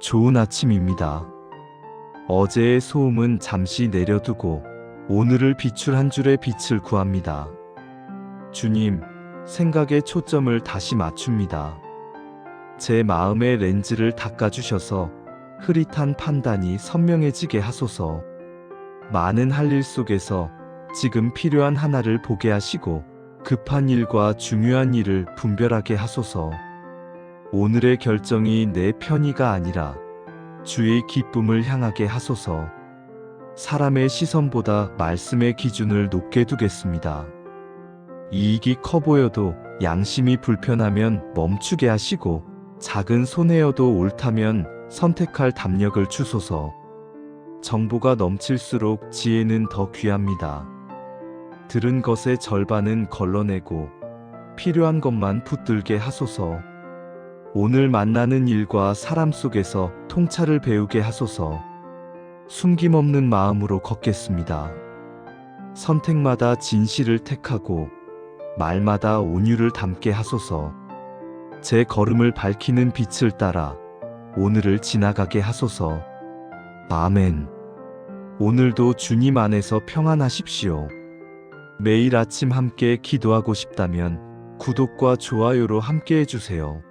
좋은 아침입니다. 어제의 소음은 잠시 내려두고 오늘을 비출 한 줄의 빛을 구합니다. 주님, 생각의 초점을 다시 맞춥니다. 제 마음의 렌즈를 닦아주셔서 흐릿한 판단이 선명해지게 하소서. 많은 할 일 속에서 지금 필요한 하나를 보게 하시고 급한 일과 중요한 일을 분별하게 하소서. 오늘의 결정이 내 편의가 아니라 주의 기쁨을 향하게 하소서. 사람의 시선보다 말씀의 기준을 높게 두겠습니다. 이익이 커 보여도 양심이 불편하면 멈추게 하시고 작은 손해여도 옳다면 선택할 담력을 주소서. 정보가 넘칠수록 지혜는 더 귀합니다. 들은 것의 절반은 걸러내고 필요한 것만 붙들게 하소서. 오늘 만나는 일과 사람 속에서 통찰을 배우게 하소서. 숨김없는 마음으로 걷겠습니다. 선택마다 진실을 택하고 말마다 온유를 담게 하소서. 제 걸음을 밝히는 빛을 따라 오늘을 지나가게 하소서. 아멘. 오늘도 주님 안에서 평안하십시오. 매일 아침 함께 기도하고 싶다면 구독과 좋아요로 함께 해주세요.